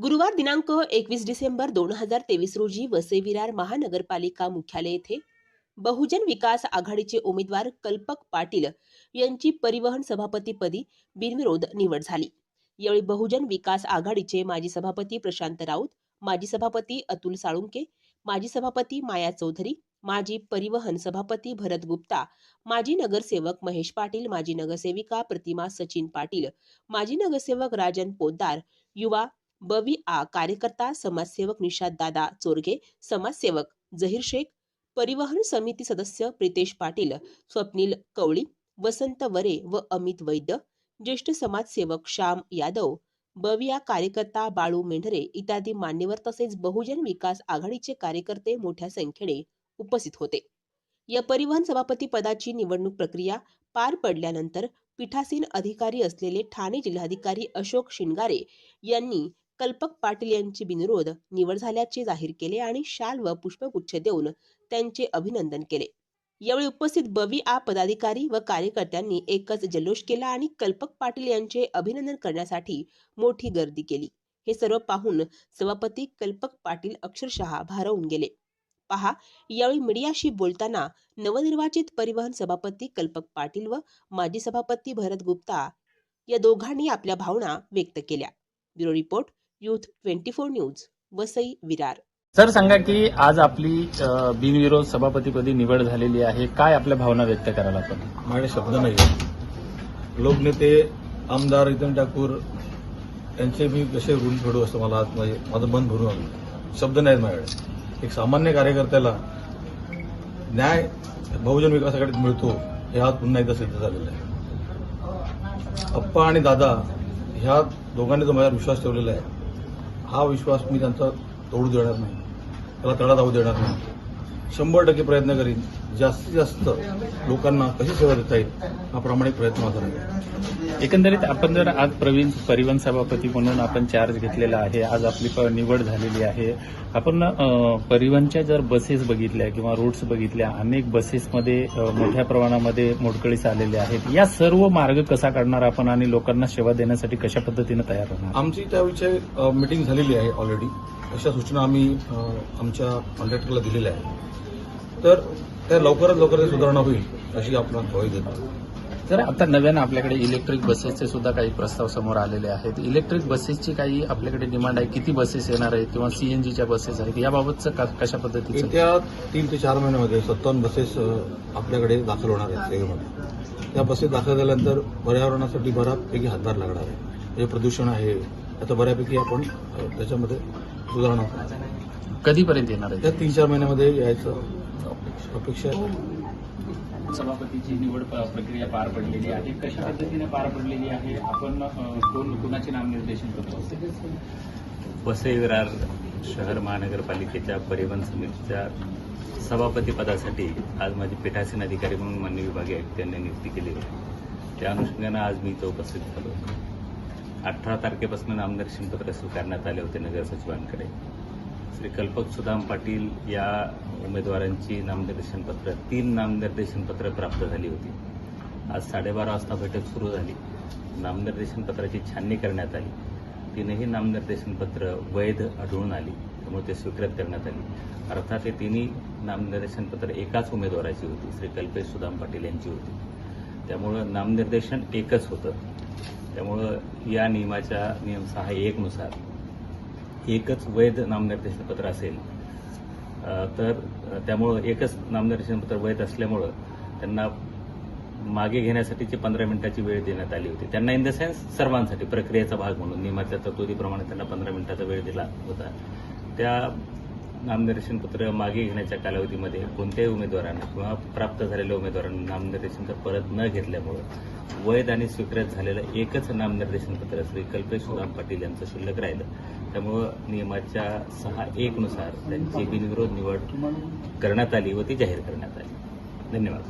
गुरुवार दिनांक एकवीस डिसेंबर दोन हजार तेवीस रोजी वसई विरार महानगरपालिका मुख्यालय येथे बहुजन विकास आघाडीचे उमेदवार कल्पक पाटील यांची परिवहन सभापतीपदी बिनविरोध निवड झाली. यावेळी बहुजन विकास आघाडीचे माजी सभापती प्रशांत राऊत माजी सभापती अतुल साळुंके माजी सभापती माया चौधरी माजी परिवहन सभापती भरत गुप्ता माजी नगरसेवक महेश पाटील माजी नगरसेविका प्रतिमा सचिन पाटील माजी नगरसेवक राजन पोद्दार युवा बवी आ कार्यकर्ता समाजसेवक निषाद दादा चोरगे समाजसेवक जहीर शेख परिवहन समिती सदस्य प्रितेश पाटील स्वप्नील कवळी वसंत वरे व अमित वैद्य ज्येष्ठ समाजसेवक श्याम यादव बविया कार्यकर्ता बाळू मेंढरे इत्यादी मान्यवर तसेच बहुजन विकास आघाडीचे कार्यकर्ते मोठ्या संख्येने उपस्थित होते. या परिवहन सभापती पदाची निवडणूक प्रक्रिया पार पडल्यानंतर पीठासीन अधिकारी असलेले ठाणे जिल्हाधिकारी अशोक शिंगारे यांनी कल्पक पाटील यांची बिनविरोध निवड झाल्याचे जाहीर केले आणि शाल व पुष्पगुच्छ देऊन त्यांचे अभिनंदन केले. यावेळी उपस्थित बवी आ पदाधिकारी व कार्यकर्त्यांनी एकच जल्लोष केला आणि कल्पक पाटील यांचे अभिनंदन करण्यासाठी मोठी गर्दी केली. हे सर्व पाहून सभापती कल्पक पाटील अक्षरशः भारावून गेले. पहा यावेळी मीडियाशी बोलताना नवनिर्वाचित परिवहन सभापती कल्पक पाटील व माजी सभापती भरत गुप्ता या दोघांनी आपल्या भावना व्यक्त केल्या. Bureau report youth twenty four news Vasai Virar. Sir सांगा की आज आपली बिनविरोध सभापतीपदी निवड झालेली आहे. काय आपल्या भावना व्यक्त कराल आपण? माझे शब्द नाही आहेत. लोकनेते आमदार नितीन ठाकूर यांचे मी कसे ऋण फेडू असं मला आज माझे माझं मन भरून आलं. शब्द नाहीत माझ्याकडे. एक सामान्य कार्यकर्त्याला न्याय बहुजन विकास आघाडीत मिळतो हे आज पुन्हा एकदा सिद्ध झालेलं आहे. अप्पा आणि दादा ह्या दोघांनी जो माझ्यावर विश्वास ठेवलेला आहे. हा विश्वास मी त्यांचा तोडू देणार नाही. त्याला तडा जाऊ देणार नाही. शंभर टक्के प्रयत्न करीन. जास्तीत जास्त लोकांना कशी सेवा देता येईल हा प्रामाणिक प्रयत्न माझा राहील एकंदरीत आपण जर आज प्रवीण परिवहन सभापती म्हणून आपण चार्ज घेतलेला आहे आज आपली निवड झालेली आहे आपण परिवहनच्या जर बसेस बघितल्या किंवा रूट्स बघितल्या अनेक बसेसमध्ये मोठ्या प्रमाणामध्ये मोडकळीस आलेले आहेत या सर्व मार्ग कसा काढणार आपण आणि लोकांना सेवा देण्यासाठी कशा पद्धतीने तयार होणार आमची त्याविषयी मिटिंग झालेली आहे ऑलरेडी अशा सूचना आम्ही आमच्या कॉन्ट्रॅक्टरला दिलेल्या आहेत. तर त्या लवकरात लवकर सुधारणा होईल अशी आपण ग्वाही देतो तर आता नव्यानं आपल्याकडे इलेक्ट्रिक बसेसचे सुद्धा काही प्रस्ताव समोर आलेले आहेत. इलेक्ट्रिक बसेसची काही आपल्याकडे डिमांड आहे किती बसेस येणार आहेत किंवा सीएनजीच्या बसेस आहेत याबाबतचं का- कशा पद्धतीचं? येत्या तीन ते चार महिन्यामध्ये सत्तावन्न बसेस आपल्याकडे दाखल होणार आहेत सेवेमध्ये त्या बसेस दाखल झाल्यानंतर पर्यावरणासाठी बऱ्यापैकी हातभार लागणार आहे. जे प्रदूषण आहे. आता बऱ्यापैकी आपण त्याच्यामध्ये सुधारणा. कधीपर्यंत येणार त्या आहे तीन चार महिन्यामध्ये यायचं अपेक्षा आहे. सभापतीची निवड प- प्रक्रिया पार पडलेली आहे. कशा पद्धतीने पार पडलेली आहे? आपण कोण कुणाचे नामनिर्देशन करतो? वसई विरार शहर महानगरपालिकेच्या परिवहन समितीच्या सभापती पदासाठी आज माझी पीठासीन अधिकारी म्हणून मान्य विभागीय आयुक्त यांनी नियुक्ती केली. होती त्या अनुषंगानं आज मी इथं उपस्थित झालो. अठरा तारखेपासून नामदर्शनपत्र स्वीकारण्यात आले होते नगर सचिवांकडे श्री कल्पक सुदाम पाटील या उमेदवारांची नामनिर्देशनपत्र तीन नामनिर्देशनपत्र प्राप्त झाली होती. आज साडेबारा वाजता बैठक सुरू झाली. नामनिर्देशन पत्राची छाननी करण्यात आली. तीनही नामनिर्देशनपत्र वैध आढळून आली त्यामुळे ते स्वीकृत करण्यात आली. अर्थात हे तिन्ही नामनिर्देशनपत्र एकाच उमेदवाराची होती श्री कल्पेश सुदाम पाटील यांची होती. त्यामुळं नामनिर्देशन एकच होतं. त्यामुळं या नियमाच्या नियम सहा एकनुसार. एकच वैध नामनिर्देशन पत्र असेल तर त्यामुळं एकच नामनिर्देशन पत्र वैध असल्यामुळं त्यांना मागे घेण्यासाठीची पंधरा मिनिटाची वेळ देण्यात आली होती. त्यांना इन द सेन्स सर्वांसाठी प्रक्रियेचा भाग म्हणून नियमाच्या तरतुदीप्रमाणे त्यांना पंधरा मिनिटाचा वेळ दिला होता. त्या नामनिर्देशन पत्र मागे घेण्याच्या कालावधीमध्ये कोणत्याही उमेदवारांना किंवा प्राप्त झालेल्या उमेदवारांना नामनिर्देशन पत्र परत न घेतल्यामुळं वैध आणि स्वीकृत झालेलं एकच नामनिर्देशन पत्र श्री कल्पेश राम पाटील यांचं शिल्लक राहिलं. त्यामुळं नियमाच्या सहा एक नुसार त्यांची बिनविरोध निवड करण्यात आली व ती जाहीर करण्यात आली. धन्यवाद.